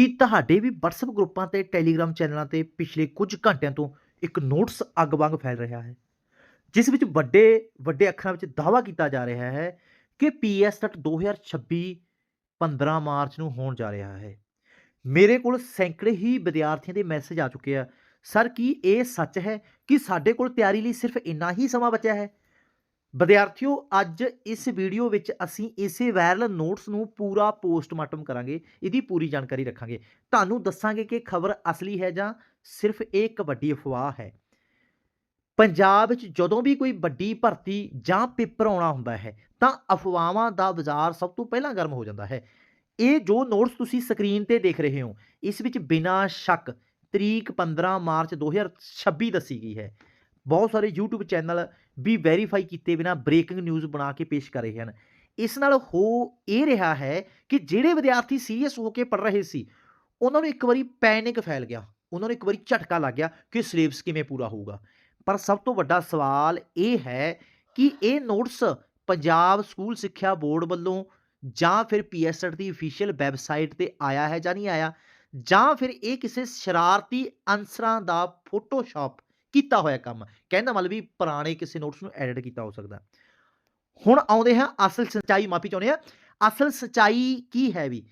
ਕੀ ਤੁਹਾਡੇ ਵੀ WhatsApp ਗਰੁੱਪਾਂ ਤੇ, Telegram ਚੈਨਲਾਂ ਤੇ ਪਿਛਲੇ ਕੁਝ ਘੰਟਿਆਂ ਤੋਂ ਇੱਕ ਨੋਟਿਸ ਅੱਗ ਵਾਂਗ ਫੈਲ ਰਿਹਾ ਹੈ, ਜਿਸ ਵਿੱਚ ਵੱਡੇ ਵੱਡੇ ਅੱਖਰਾਂ ਵਿੱਚ ਦਾਅਵਾ ਕੀਤਾ ਜਾ ਰਿਹਾ ਹੈ ਕਿ ਪੀਐਸਟਟ 2026 15 ਮਾਰਚ ਨੂੰ ਹੋਣ ਜਾ ਰਿਹਾ ਹੈ। ਮੇਰੇ ਕੋਲ ਸੈਂਕੜੇ ਹੀ ਵਿਦਿਆਰਥੀਆਂ ਦੇ ਮੈਸੇਜ ਆ ਚੁੱਕੇ ਆ। ਸਰ, ਕੀ ਇਹ ਸੱਚ ਹੈ ਕਿ ਸਾਡੇ ਕੋਲ ਤਿਆਰੀ ਲਈ ਸਿਰਫ ਇੰਨਾ ਹੀ ਸਮਾਂ ਬਚਿਆ ਹੈ? ਵਿਦਿਆਰਥੀਓ, ਅੱਜ ਇਸ ਵੀਡੀਓ ਵਿੱਚ ਅਸੀਂ ਇਸੇ ਵਾਇਰਲ ਨੋਟਸ ਨੂੰ ਪੂਰਾ ਪੋਸਟਮਾਰਟਮ ਕਰਾਂਗੇ, ਇਹਦੀ ਪੂਰੀ ਜਾਣਕਾਰੀ ਰੱਖਾਂਗੇ। ਤੁਹਾਨੂੰ ਦੱਸਾਂਗੇ ਕਿ ਖਬਰ ਅਸਲੀ ਹੈ ਜਾਂ ਸਿਰਫ ਇਹ ਇੱਕ ਵੱਡੀ ਅਫਵਾਹ ਹੈ। ਪੰਜਾਬ ਵਿੱਚ ਜਦੋਂ ਵੀ ਕੋਈ ਵੱਡੀ ਭਰਤੀ ਜਾਂ ਪੇਪਰ ਆਉਣਾ ਹੁੰਦਾ ਹੈ, ਤਾਂ ਅਫਵਾਹਾਂ ਦਾ ਬਾਜ਼ਾਰ ਸਭ ਤੋਂ ਪਹਿਲਾਂ ਗਰਮ ਹੋ ਜਾਂਦਾ ਹੈ। ਇਹ ਜੋ ਨੋਟਸ ਤੁਸੀਂ ਸਕਰੀਨ ਤੇ ਦੇਖ ਰਹੇ ਹੋ, ਇਸ ਵਿੱਚ ਬਿਨਾਂ ਸ਼ੱਕ ਤਰੀਕ 15 ਮਾਰਚ 2026 ਦੱਸੀ ਗਈ ਹੈ। ਬਹੁਤ ਸਾਰੇ YouTube ਚੈਨਲ ਵੀ ਵੈਰੀਫਾਈ ਕੀਤੇ ਬਿਨਾ ਬ੍ਰੇਕਿੰਗ ਨਿਊਜ਼ ਬਣਾ ਕੇ ਪੇਸ਼ ਕਰ ਰਹੇ ਹਨ। ਇਸ ਨਾਲ ਹੋ, ਇਹ ਰਿਹਾ ਹੈ ਕਿ ਜਿਹੜੇ ਵਿਦਿਆਰਥੀ ਸੀਰੀਅਸ ਹੋ ਕੇ ਪੜ ਰਹੇ ਸੀ, ਉਹਨਾਂ ਨੂੰ ਇੱਕ ਵਾਰੀ ਪੈਨਿਕ ਫੈਲ ਗਿਆ, ਉਹਨਾਂ ਨੂੰ ਇੱਕ ਵਾਰੀ ਝਟਕਾ ਲੱਗ ਗਿਆ ਕਿ ਸਿਲੇਬਸ ਕਿਵੇਂ ਪੂਰਾ ਹੋਊਗਾ। ਪਰ ਸਭ ਤੋਂ ਵੱਡਾ ਸਵਾਲ ਇਹ ਹੈ ਕਿ ਇਹ ਨੋਟਸ ਪੰਜਾਬ ਸਕੂਲ ਸਿੱਖਿਆ ਬੋਰਡ ਵੱਲੋਂ ਜਾਂ ਫਿਰ ਪੀਐਸਐਟ ਦੀ ਅਫੀਸ਼ੀਅਲ ਵੈਬਸਾਈਟ ਤੇ ਆਇਆ ਹੈ ਜਾਂ ਨਹੀਂ ਆਇਆ, ਜਾਂ ਫਿਰ ਇਹ ਕਿਸੇ ਸ਼ਰਾਰਤੀ ਅਨਸਰਾਂ ਦਾ ਫੋਟੋਸ਼ਾਪ ਕੀਤਾ ਹੋਇਆ ਕੰਮ। ਕਹਿੰਦਾ ਮਤਲਬ ਵੀ ਪੁਰਾਣੇ ਕਿਸੇ ਨੋਟਸ ਨੂੰ ਐਡਿਟ ਕੀਤਾ ਹੋ ਸਕਦਾ। ਹੁਣ ਆਉਂਦੇ ਹਾਂ, ਅਸਲ ਸੱਚਾਈ ਮਾਫੀ ਚਾਹੁੰਦੇ ਆ ਅਸਲ ਸੱਚਾਈ ਕੀ ਹੈ ਵੀ?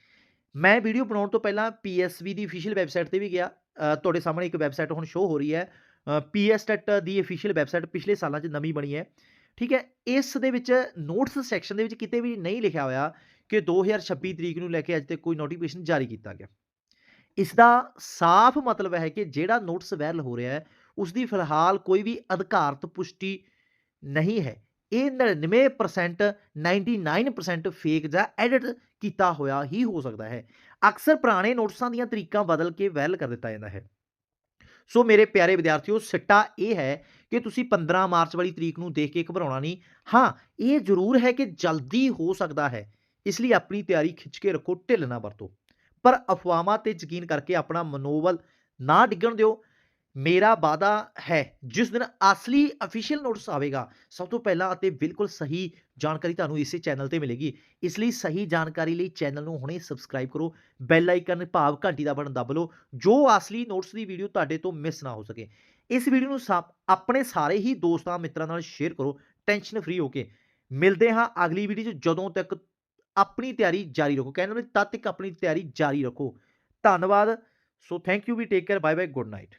ਮੈਂ ਵੀਡੀਓ ਬਣਾਉਣ ਤੋਂ ਪਹਿਲਾਂ ਪੀਐਸਬੀ ਦੀ ਅਫੀਸ਼ੀਅਲ ਵੈਬਸਾਈਟ ਤੇ ਵੀ ਗਿਆ। ਤੁਹਾਡੇ ਸਾਹਮਣੇ ਇੱਕ ਵੈਬਸਾਈਟ ਹੁਣ ਸ਼ੋ ਹੋ ਰਹੀ ਹੈ। ਪੀਐਸਟੈਟ ਦੀ ਅਫੀਸ਼ੀਅਲ ਵੈਬਸਾਈਟ ਪਿਛਲੇ ਸਾਲਾਂ 'ਚ ਨਵੀਂ ਬਣੀ ਹੈ। ਠੀਕ ਹੈ, ਇਸ ਦੇ ਵਿੱਚ ਨੋਟਸ ਸੈਕਸ਼ਨ ਦੇ ਵਿੱਚ ਕਿਤੇ ਵੀ ਨਹੀਂ ਲਿਖਿਆ ਹੋਇਆ ਕਿ 2026 ਤਰੀਕ ਨੂੰ ਲੈ ਕੇ ਅੱਜ ਤੱਕ ਕੋਈ ਨੋਟੀਫਿਕੇਸ਼ਨ ਜਾਰੀ ਕੀਤਾ ਗਿਆ। ਇਸ ਦਾ ਸਾਫ਼ ਮਤਲਬ ਹੈ ਕਿ ਜਿਹੜਾ ਨੋਟਿਸ ਵਾਇਰਲ ਹੋ ਰਿਹਾ ਹੈ ਉਸ ਦੀ ਫਿਲਹਾਲ ਕੋਈ ਵੀ ਅਧਿਕਾਰਤ ਪੁਸ਼ਟੀ ਨਹੀਂ ਹੈ। ਇਹ 99% 99% ਫੇਕ ਜਾਂ ਐਡਿਟ ਕੀਤਾ ਹੋਇਆ ਹੀ ਹੋ ਸਕਦਾ ਹੈ। ਅਕਸਰ ਪੁਰਾਣੇ ਨੋਟਿਸਾਂ ਦੀਆਂ ਤਰੀਕਾਂ ਬਦਲ ਕੇ ਵਾਇਰਲ ਕਰ ਦਿੱਤਾ ਜਾਂਦਾ ਹੈ। ਸੋ ਮੇਰੇ ਪਿਆਰੇ ਵਿਦਿਆਰਥੀਓ, ਸਿੱਟਾ ਇਹ ਹੈ ਕਿ ਤੁਸੀਂ 15 ਮਾਰਚ ਵਾਲੀ ਤਰੀਕ ਨੂੰ ਦੇਖ ਕੇ ਘਬਰਾਉਣਾ ਨਹੀਂ। ਹਾਂ, ਇਹ ਜ਼ਰੂਰ ਹੈ ਕਿ ਜਲਦੀ ਹੋ ਸਕਦਾ ਹੈ। ਇਸ ਲਈ ਆਪਣੀ ਤਿਆਰੀ ਖਿੱਚ ਕੇ ਰੱਖੋ, ਢਿੱਲ ਨਾ ਵਰਤੋ। ਪਰ ਅਫਵਾਹਾਂ ਤੇ ਯਕੀਨ ਕਰਕੇ ਆਪਣਾ ਮਨੋਬਲ ਨਾ ਡਿੱਗਣ ਦਿਓ। ਮੇਰਾ ਵਾਅਦਾ ਹੈ, ਜਿਸ ਦਿਨ ਅਸਲੀ ਅਫੀਸ਼ੀਅਲ ਨੋਟਿਸ ਆਵੇਗਾ, ਸਭ ਤੋਂ ਪਹਿਲਾਂ ਅਤੇ ਬਿਲਕੁਲ ਸਹੀ ਜਾਣਕਾਰੀ ਤੁਹਾਨੂੰ ਇਸੇ ਚੈਨਲ ਤੇ ਮਿਲੇਗੀ। ਇਸ ਲਈ ਸਹੀ ਜਾਣਕਾਰੀ ਲਈ ਚੈਨਲ ਨੂੰ ਹੁਣੇ ਸਬਸਕ੍ਰਾਈਬ ਕਰੋ ਬੈਲ ਆਈਕਨ ਭਾਵ ਘੰਟੀ ਦਾ ਬਟਨ ਦਬ ਲਓ, ਜੋ ਅਸਲੀ ਨੋਟਸ ਦੀ ਵੀਡੀਓ ਤੁਹਾਡੇ ਤੋਂ ਮਿਸ ਨਾ ਹੋ ਸਕੇ। ਇਸ ਵੀਡੀਓ ਨੂੰ ਸਾ- ਆਪਣੇ ਸਾਰੇ ਹੀ ਦੋਸਤਾਂ, ਮਿੱਤਰਾਂ ਨਾਲ ਸ਼ੇਅਰ ਕਰੋ ਟੈਨਸ਼ਨ ਫ੍ਰੀ ਹੋ ਕੇ। ਮਿਲਦੇ ਹਾਂ ਅਗਲੀ ਵੀਡੀਓ 'ਚ ਜਦੋਂ ਤੱਕ ਆਪਣੀ ਤਿਆਰੀ ਜਾਰੀ ਰੱਖੋ। ਕਹਿੰਦੇ ਨੇ ਤਦ ਤੱਕ ਆਪਣੀ ਤਿਆਰੀ ਜਾਰੀ ਰੱਖੋ। ਧੰਨਵਾਦ। So thank you we take care bye bye good night